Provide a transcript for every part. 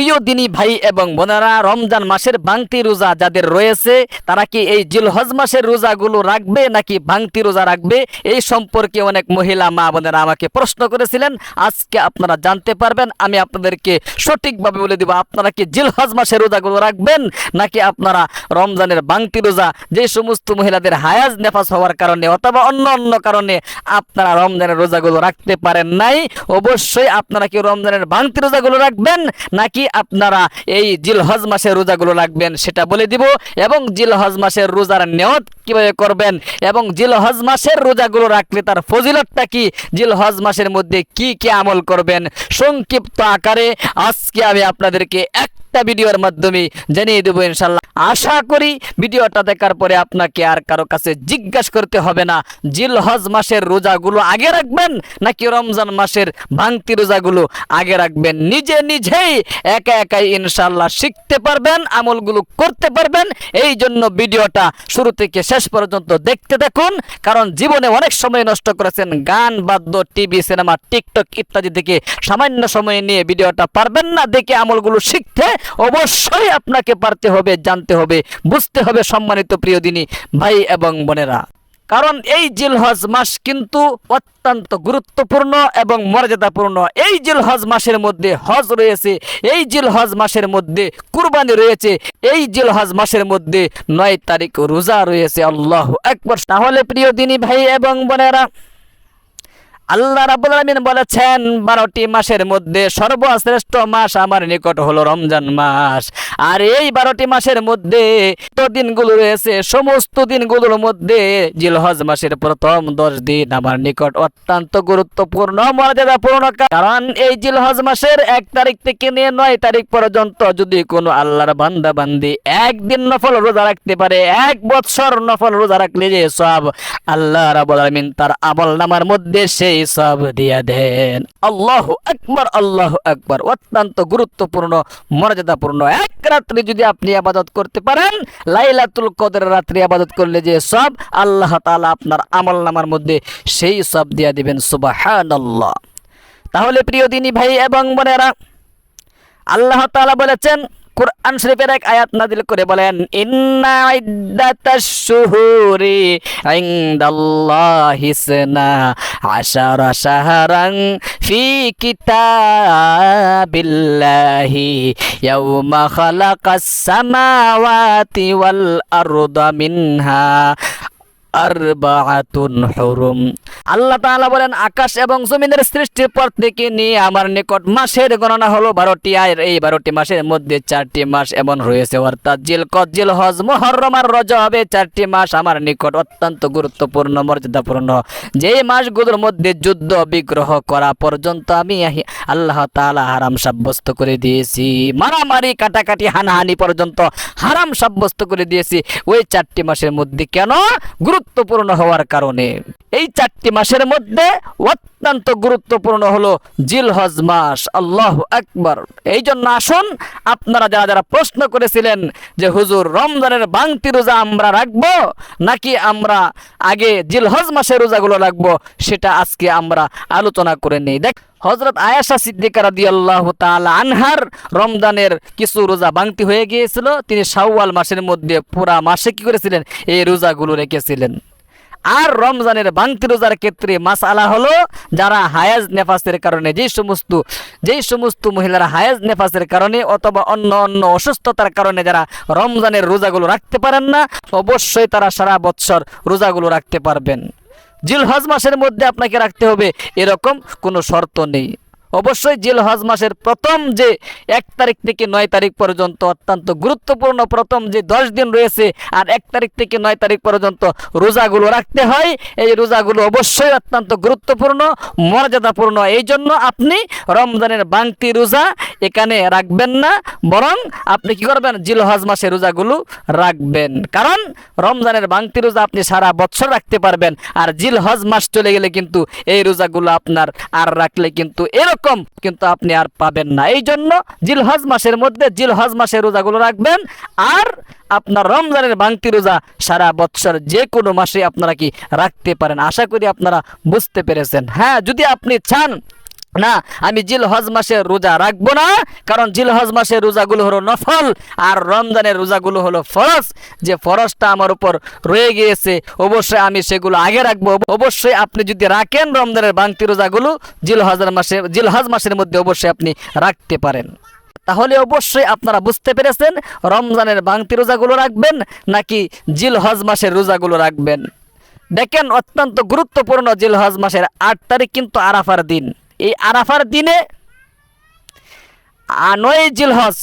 প্রিয় দিনী ভাই এবং বোনেরা, রমজান মাসের বাংতি রোজা যাদের রয়েছে, তারা কি এই জিলহজ মাসের রোজাগুলো রাখবে নাকি বাংতি রোজা রাখবে? এই সম্পর্কে অনেক মহিলা মা বোনেরা আমাকে প্রশ্ন করেছিলেন। আজকে আপনারা জানতে পারবেন, আমি আপনাদেরকে সঠিকভাবে বলে দিব, আপনারা কি জিলহজ মাসের রোজাগুলো রাখবেন নাকি আপনারা রমজানের বাংতি রোজা, যে সমস্ত মহিলাদের হায়াজ নেফাস হওয়ার কারণে অথবা অন্য অন্য কারণে আপনারা রমজানের রোজাগুলো রাখতে পারেন নাই? অবশ্যই আপনারা কি রমজানের বাংতি রোজাগুলো রাখবেন নাকি আপনারা এই জিলহজ মাসের রোজাগুলো রাখবেন, সেটা বলে দিব। এবং জিলহজ মাসের রোজার নেওয়াত কীভাবে করবেন এবং জিলহজ মাসের রোজাগুলো রাখলে তার ফজিলতটা কি? জিলহজ মাসের মধ্যে কি কি আমল করবেন? সংক্ষিপ্ত আকারে আজকে আমি আপনাদেরকে একটা ভিডিওর মাধ্যমে জানিয়ে দেবো ইনশাল্লাহ। আশা করি ভিডিওটা দেখার পরে আপনাকে আর কারও কাছে জিজ্ঞাসা করতে হবে না। জিলহজ মাসের রোজাগুলো আগে রাখবেন নাকি রমজান মাসের ভাঙতি রোজাগুলো আগে রাখবেন? নিজে নিজেই একা একাই ইনশাল্লাহ শিখতে পারবেন, আমলগুলো করতে পারবেন। এই জন্য ভিডিওটা শুরু থেকে শেষ পর্যন্ত দেখতে দেখুন, কারণ জীবনে অনেক সময় নষ্ট করেছেন গান, বাদ্য, টিভি, সিনেমা, টিকটক ইত্যাদি থেকে সামান্য সময় নিয়ে ভিডিওটা পারবেন না। দেখে আমলগুলো শিখতে অবশ্যই আপনাকে পারতে হবে, জানতে হবে, বুঝতে হবে সম্মানিত প্রিয় দিনী ভাই এবং বোনেরা। কারণ এই জিলহজ মাস কিন্তু অত্যন্ত গুরুত্বপূর্ণ এবং মর্যাদাপূর্ণ। এই জিলহজ মাসের মধ্যে হজ রয়েছে, এই জিলহজ মাসের মধ্যে কুরবানি রয়েছে, এই জিলহজ মাসের মধ্যে নয় তারিখ রোজা রয়েছে। আল্লাহ একবার তাহলে প্রিয় দিনী ভাই এবং বোনেরা আল্লাহ রাব্বুল আলামিন বলেছেন, বারোটি মাসের মধ্যে সর্বশ্রেষ্ঠ মাস আমার নিকট হলো রমজান মাস। আর এই বারোটি মাসের মধ্যে তো দিনগুলো রয়েছে, সমস্ত দিনগুলোর মধ্যে জিলহজ মাসের প্রথম দশ দিন আমার নিকট অত্যন্ত গুরুত্বপূর্ণ, মর্যাদাপূর্ণ, কারণ এই জিলহজ মাসের এক তারিখ থেকে নিয়ে নয় তারিখ পর্যন্ত যদি কোনো আল্লাহর বান্দা বান্দি একদিন নফল রোজা রাখতে পারে, এক বৎসর নফল রোজা রাখলে যে সব আল্লাহ রাব্বুল আলামিন তার আমল নামার মধ্যে সেই সব দিয়া দেন। আল্লাহ আকবার আল্লাহ আকবার। অত্যন্ত গুরুত্বপূর্ণ, মর্যাদাপূর্ণ। এক রাত্রি যদি আপনি আবাদত করতে পারেন, লাইলাতুল কদের রাত্রি আবাদত করলে যে সব, আল্লাহ তাআলা আপনার আমল নামার মধ্যে সেই সব দিয়া দিবেন। সুবহানাল্লাহ। তাহলে প্রিয় দিনী ভাই এবং বোনেরা, আল্লাহ তাআলা বলেছেন কোরআন শরীফের এক আয়াত নাজিল করে বলেন, ইন্না ইদ্দাতাশ শুহুরি ইনদাল্লাহি সনা আশারা শাহরান ফি কিতাবিল্লাহি ইয়াউমা খালাকাস সামাওয়াতি ওয়াল আরদা মিনহা আল্লাহ বলেন, আকাশ এবং জমিনের সৃষ্টির পর থেকে নিয়ে আমার নিকট মাসের গণনা হলো বারোটি আর এই বারোটি মাসের মধ্যে চারটি মাস এমন রয়েছে, অর্থাৎ আর রজব এই চারটি মাস আমার নিকট অত্যন্ত গুরুত্বপূর্ণ, মর্যাদাপূর্ণ। যে মাসগুলোর মধ্যে যুদ্ধ, বিগ্রহ করা পর্যন্ত আমি আল্লাহ তাআলা হারাম সাব্যস্ত করে দিয়েছি। মারামারি, কাটাকাটি, হানাহানি পর্যন্ত হারাম সাব্যস্ত করে দিয়েছি। ওই চারটি মাসের মধ্যে কেন? গুরুত্বপূর্ণ হওয়ার কারণে। এই চারটি মাসের মধ্যে অত্যন্ত গুরুত্বপূর্ণ হলো জিলহজ মাস। আল্লাহ আকবার। এই জন্য আসুন, আপনারা যারা যারা প্রশ্ন করেছিলেন যে হুজুর রমজানের বাংতি রোজা আমরা রাখব নাকি আমরা আগে জিলহজ মাসের রোজাগুলো রাখব, সেটা আজকে আমরা আলোচনা করে নেই। দেখ হজরত আয়াশা সিদ্দিকা রাদিয়াল্লাহু তাআলা আনহার রমজানের কিছু রোজা বাংতি হয়ে গিয়েছিল। তিনি শাওয়াল মাসের মধ্যে পুরা মাসে কি করেছিলেন? এই রোজাগুলো রেখেছিলেন। আর রমজানের বাংতি রোজার ক্ষেত্রে মাসালা হলো যারা হায়াজ নেফাসের কারণে, যেই সমস্ত যেই সমস্ত মহিলারা হায়াজ নেফাসের কারণে অথবা অন্য অন্য অসুস্থতার কারণে যারা রমজানের রোজাগুলো রাখতে পারেন না, অবশ্যই তারা সারা বৎসর রোজাগুলো রাখতে পারবেন। জিলহজ মাসের মধ্যে আপনাকে রাখতে হবে এরকম কোনো শর্ত নেই। অবশ্যই জিলহজ মাসের প্রথম যে এক তারিখ থেকে নয় তারিখ পর্যন্ত অত্যন্ত গুরুত্বপূর্ণ প্রথম যে দশ দিন রয়েছে আর এক তারিখ থেকে নয় তারিখ পর্যন্ত রোজাগুলো রাখতে হয়। এই রোজাগুলো অবশ্যই অত্যন্ত গুরুত্বপূর্ণ, মর্যাদাপূর্ণ। এই জন্য আপনি রমজানের বাংতি রোজা এখানে রাখবেন না, বরং আপনি কি করবেন? জিলহজ মাসে রোজাগুলো রাখবেন। কারণ রমজানের বাংতি রোজা আপনি সারা বছর রাখতে পারবেন, আর জিলহজ মাস চলে গেলে কিন্তু এই রোজাগুলো আপনার আর রাখলে কিন্তু এরকম কিন্তু আপনি আর পাবেন না। এই জন্য জিলহজ মাসের মধ্যে জিলহজ মাসের রোজাগুলো রাখবেন। আর আপনার রমজানের বাংতি রোজা সারা বৎসর যে কোনো মাসে আপনারা কি রাখতে পারেন? আশা করি আপনারা বুঝতে পেরেছেন। হ্যাঁ যদি আপনি চান না, আমি জিল হজ মাসের রোজা রাখব না, কারণ জিল হজ মাসের রোজাগুলো হলো নফল আর রমজানের রোজাগুলো হলো ফরজ। যে ফরজটা আমার উপর রয়ে গিয়েছে, অবশ্যই আমি সেগুলো আগে রাখব। অবশ্যই আপনি যদি রাখেন রমজানের বাংতি রোজাগুলো জিল হজের মাসে জিল হজ মাসের মধ্যে অবশ্যই আপনি রাখতে পারেন। তাহলে অবশ্যই আপনারা বুঝতে পেরেছেন রমজানের বাংতি রোজাগুলো রাখবেন নাকি জিল হজ মাসের রোজাগুলো রাখবেন। দেখেন, অত্যন্ত গুরুত্বপূর্ণ জিল হজ মাসের আট তারিখ কিন্তু আরাফার দিন। এই আরাফার দিনে নয় জিলহজ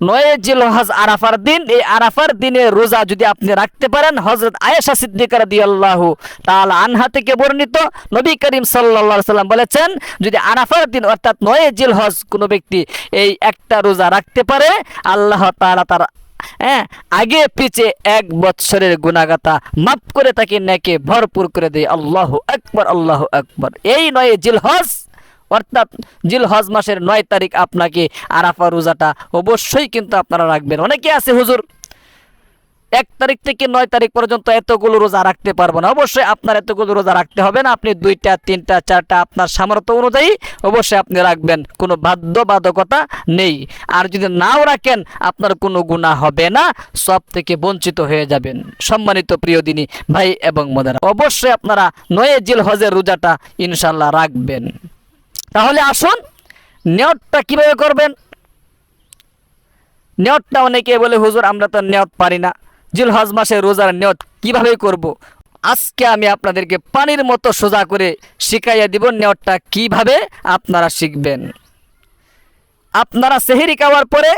নয় জিলহজ আরাফার দিন, এই আরাফার দিনে রোজা যদি আপনি রাখতে পারেন হজরত আয়েশা সিদ্দিকার দিয়াল্লাহ তাআলা আনহা থেকে বর্ণিত নবী করিম সাল্লা সাল্লাম বলেছেন, যদি আরাফার দিন অর্থাৎ নয় জিলহজ কোনো ব্যক্তি এই একটা রোজা রাখতে পারে, আল্লাহ তাআলা তার হ্যাঁ আগে পিছে এক বৎসরের গুণাগাতা মাফ করে তাকে নেকে ভরপুর করে দেয়। আল্লাহ আকবর আল্লাহ আকবর। এই নয় জিলহজ অর্থাৎ জিল হজ মাসের নয় তারিখ আপনাকে আরাফা রোজাটা অবশ্যই কিন্তু আপনারা রাখবেন। অনেকে আছে হুজুর, এক তারিখ থেকে নয় তারিখ পর্যন্ত এতগুলো রোজা রাখতে পারব না। অবশ্যই আপনার এতগুলো রোজা রাখতে হবে না। আপনি দুইটা, তিনটা, চারটা আপনার সামর্থ্য অনুযায়ী অবশ্যই আপনি রাখবেন। কোনো বাধ্যবাধকতা নেই। আর যদি নাও রাখেন, আপনার কোনো গুণা হবে না, সব থেকে বঞ্চিত হয়ে যাবেন। সম্মানিত প্রিয় দিনী ভাই এবং মদারা, অবশ্যই আপনারা নয় জিল হজের রোজাটা ইনশাল্লাহ রাখবেন। তাহলে আসুন নেয়তটা কীভাবে করবেন? নেয়তটা অনেকে বলে, হুজুর, আমরা তো নেয়ত পারি না। জিল হজ মাসে রোজার নিয়ত কীভাবে করব। আজকে আমি আপনাদেরকে পানির মতো সোজা করে শিখাইয়া দিব নিয়তটা কীভাবে আপনারা শিখবেন। আপনারা সেহেরি খাওয়ার পরে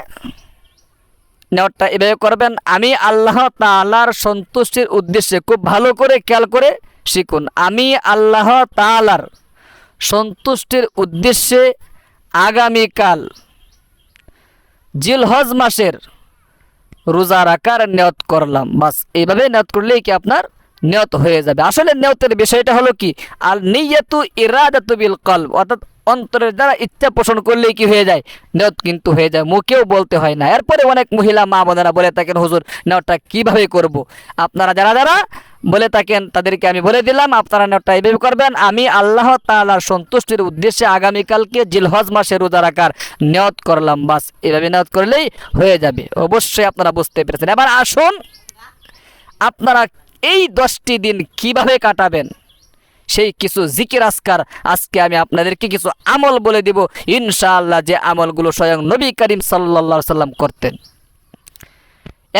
নেওয়ারটা এভাবে করবেন, আমি আল্লাহ তালার সন্তুষ্টির উদ্দেশ্যে খুব ভালো করে খেয়াল করে শিখুন। আমি আল্লাহ তাআলার সন্তুষ্টির উদ্দেশ্যে আগামীকাল জিলহজ মাসের রোজা রাখার নিয়ত করলাম। বাস, এইভাবে নিয়ত করলেই কি আপনার নিয়ত হয়ে যাবে। আসলে নিয়তের বিষয়টা হলো কি? আর নিয়তু ইরাদাতু বিল কলব, অর্থাৎ অন্তরের দ্বারা ইচ্ছা পোষণ করলেই কি হয়ে যায়? নিয়ত কিন্তু হয়ে যায়, মুখেও বলতে হয় না। এরপরে অনেক মহিলা মা বোনেরা বলে থাকেন, হুজুর, নিয়তটা কীভাবে করব। আপনারা যারা যারা বলে থাকেন, তাদেরকে আমি বলে দিলাম, আপনারা নিয়তটা এইভাবে করবেন। আমি আল্লাহ তাআলার সন্তুষ্টির উদ্দেশ্যে আগামীকালকে জিলহজ মাসে রোজা রাখার নিয়ত করলাম। বাস, এভাবে নিয়ত করলেই হয়ে যাবে। অবশ্যই আপনারা বুঝতে পেরেছেন। এবার আসুন, আপনারা এই দশটি দিন কীভাবে কাটাবেন? সেই কিছু জিকির আসকার আজকে আমি আপনাদেরকে কিছু আমল বলে দিব। ইনশাআল্লাহ যে আমলগুলো স্বয়ং নবী করিম সাল্লা সাল্লাম করতেন।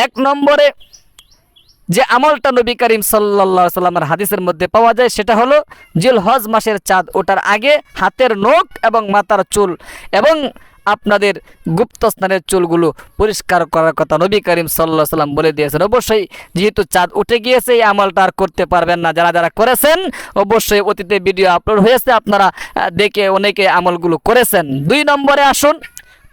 এক নম্বরে যে আমলটা নবী করিম সাল্লা সাল্লামের হাদিসের মধ্যে পাওয়া যায়, সেটা হলো জিল হজ মাসের চাঁদ ওঠার আগে হাতের নখ এবং মাথার চুল এবং আপনাদের গুপ্ত স্নানের চুলগুলো পরিষ্কার করার কথা নবী করিম সাল্লাহ সাল্লাম বলে দিয়েছেন। অবশ্যই যেহেতু চাঁদ উঠে গিয়েছে, এই আমলটা আর করতে পারবেন না। যারা যারা করেছেন, অবশ্যই অতীতে ভিডিও আপলোড হয়েছে, আপনারা দেখে অনেকে আমলগুলো করেছেন। দুই নম্বরে আসুন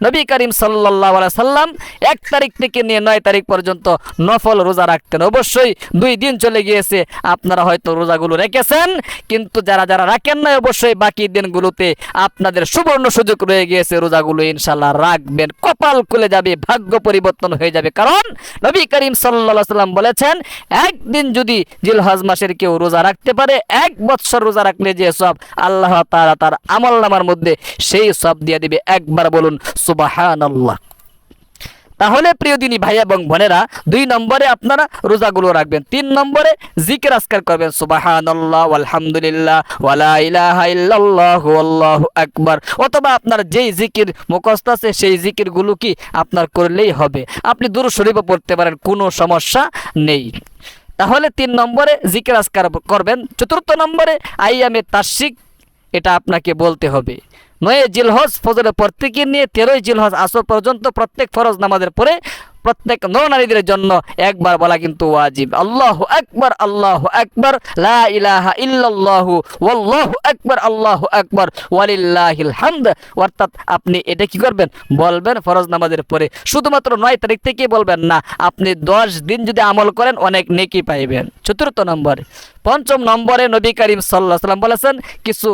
নবী করিম সাল্লাহ সাল্লাম এক তারিখ থেকে নিয়ে নয় তারিখ পর্যন্ত নফল রোজা রাখতেন। অবশ্যই দুই দিন চলে গিয়েছে, আপনারা হয়তো রোজাগুলো রেখেছেন, কিন্তু যারা যারা রাখেন না অবশ্যই বাকি দিনগুলোতে আপনাদের সুবর্ণ সুযোগ রয়ে গিয়েছে, রোজাগুলো ইনশাল্লাহ রাখবেন। কপাল খুলে যাবে, ভাগ্য পরিবর্তন হয়ে যাবে। কারণ নবী করিম সাল্লাহ সাল্লাম বলেছেন, একদিন যদি জিলহজ মাসের কেউ রোজা রাখতে পারে, এক বৎসর রোজা রাখলে যে সব আল্লাহ তারা তার আমল নামার মধ্যে সেই সব দিয়ে দিবে। একবার বলুন সুবাহান তাহলে প্রিয় দিনী ভাই এবং বোনেরা, দুই নম্বরে আপনারা রোজাগুলো রাখবেন, তিন নম্বরে জিকির আসকার করবেন সুবাহান আলহামদুলিল্লাহ আকবার। অথবা আপনার যেই জিকির মুখস্থ আছে, সেই জিকিরগুলো কি আপনার করলেই হবে। আপনি দূর শরীফও পড়তে পারেন, কোনো সমস্যা নেই। তাহলে তিন নম্বরে জিকির আসকার করবেন, চতুর্থ নম্বরে আইয়ামে তাসিক এটা আপনাকে বলতে হবে। নয় জিলহজ ফজরের পর নিয়ে তেরোই জিলহজ আসর পর্যন্ত প্রত্যেক ফরজ নামাজের পরে প্রত্যেক নরনারীদের জন্য একবার বলা কিন্তু ওয়াজিব। আল্লাহ একবার আল্লাহ একবার লা ইলাহা ইল্লাল্লাহু, ওয়াল্লাহু আকবার, আল্লাহু আকবার, ওয়ালিল্লাহিল হামদ। অর্থাৎ আপনি এটা কি করবেন? বলবেন ফরজ নামাজের পরে। শুধুমাত্র নয় তারিখ থেকে বলবেন না, আপনি দশ দিন যদি আমল করেন, অনেক নেকি পাইবেন। চতুর্থ নম্বরে, পঞ্চম নম্বরে নবী করিম সাল্লাহ সাল্লাম বলেছেন, কিছু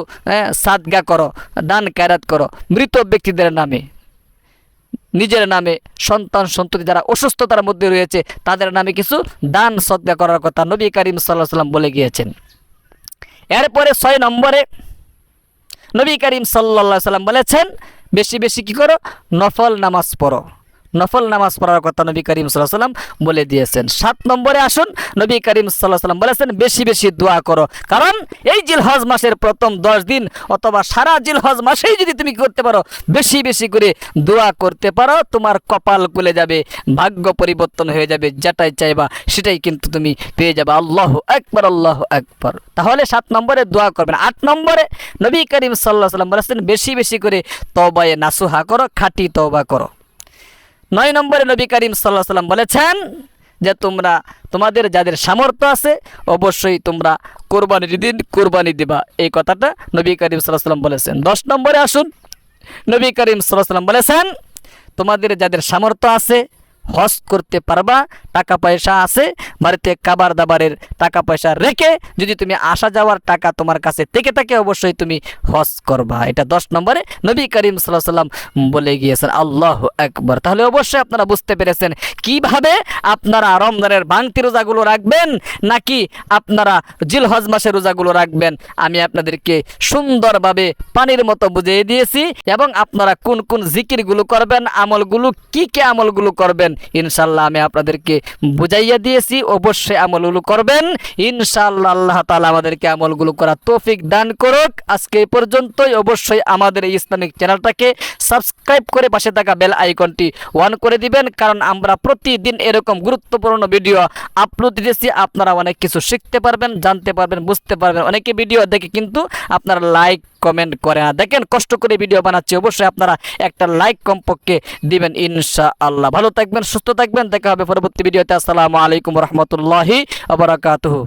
সাদগা করো, দান কায়রাত করো, মৃত ব্যক্তিদের নামে। নিজের নামে সন্তান সন্ততি যারা অসুস্থতার মধ্যে রয়েছে, তাদের নামে কিছু দান সদ্যা করার কথা নবী করিম সাল্লাহ সাল্লাম বলে গিয়েছেন। এরপরে ছয় নম্বরে নবী করিম সাল্লা সাল্লাম বলেছেন, বেশি বেশি কি করো? নফল নামাজ পড়ো। নফল নামাজ পড়ার কথা নবী করিম সাল্লাহ সাল্লাম বলে দিয়েছেন। সাত নম্বরে আসুন, নবী করিম সাল্লাম বলেছেন, বেশি বেশি দোয়া করো। কারণ এই জিলহজ মাসের প্রথম দশ দিন অথবা সারা জিলহজ মাসেই যদি তুমি করতে পারো, বেশি বেশি করে দোয়া করতে পারো, তোমার কপাল খুলে যাবে, ভাগ্য পরিবর্তন হয়ে যাবে, যেটাই চাইবা সেটাই কিন্তু তুমি পেয়ে যাবে। আল্লাহ একবার আল্লাহ একবার তাহলে সাত নম্বরে দোয়া করবেন। আট নম্বরে নবী করিম সাল্লাহ সাল্লাম বলেছেন, বেশি বেশি করে তবায়ে নাসুহা করো, খাটি তবা করো। নয় নম্বরে নবী করিম সাল্লাহ সাল্লাম বলেছেন যে তোমরা তোমাদের যাদের সামর্থ্য আছে, অবশ্যই তোমরা কোরবানি দিন, কোরবানি দিবা। এই কথাটা নবী করিম সাল্লাহ সাল্লাম বলেছেন। দশ নম্বরে আসুন। নবী করিম সাল্লাহ সাল্লাম বলেছেন, তোমাদের যাদের সামর্থ্য আছে হজ করতে পারবা, টাকা পয়সা আছে, বাড়িতে খাবার দাবারের টাকা পয়সা রেখে যদি তুমি আসা যাওয়ার টাকা তোমার কাছে থেকে থাকে, অবশ্যই তুমি হজ করবা। এটা দশ নম্বরে নবী করিম সাল্লাহ সাল্লাম বলে গিয়েছেন, আল্লাহ একবার তাহলে অবশ্যই আপনারা বুঝতে পেরেছেন কীভাবে আপনারা রমজানের ভাঙতি রোজাগুলো রাখবেন, নাকি আপনারা জিল হজ মাসের রোজাগুলো রাখবেন? আমি আপনাদেরকে সুন্দরভাবে পানির মতো বুঝিয়ে দিয়েছি, এবং আপনারা কোন কোন জিকিরগুলো করবেন, আমলগুলো, কি কি আমলগুলো করবেন ইনশাল্লাহ আমি আপনাদেরকে বুঝাইয়া দিয়েছি, অবশ্যই আমলগুলো করবেন। ইনশাল্লাহ আল্লাহ তাআলা আমাদেরকে আমলগুলো করার তৌফিক দান করুক। আজকে এই পর্যন্তই। অবশ্যই আমাদের এই ইসলামিক চ্যানেলটাকে সাবস্ক্রাইব করে পাশে থাকা বেল আইকনটি অন করে দিবেন, কারণ আমরা প্রতিদিন এরকম গুরুত্বপূর্ণ ভিডিও আপলোড দিতেছি আপনারা অনেক কিছু শিখতে পারবেন, জানতে পারবেন, বুঝতে পারবেন। অনেকে ভিডিও দেখে কিন্তু আপনারা লাইক, কমেন্ট করে না। দেখেন, কষ্ট করে ভিডিও বানাচ্ছি। অবশ্যই আপনারা একটা লাইক কমপক্ষে দিবেন ইনশা আল্লাহ ভালো থাকবেন সুস্থ থাকবেন। দেখা হবে পরবর্তী ভিডিওতে। আসসালামু আলাইকুম রহমতুল্লাহি আবরাকাতুহু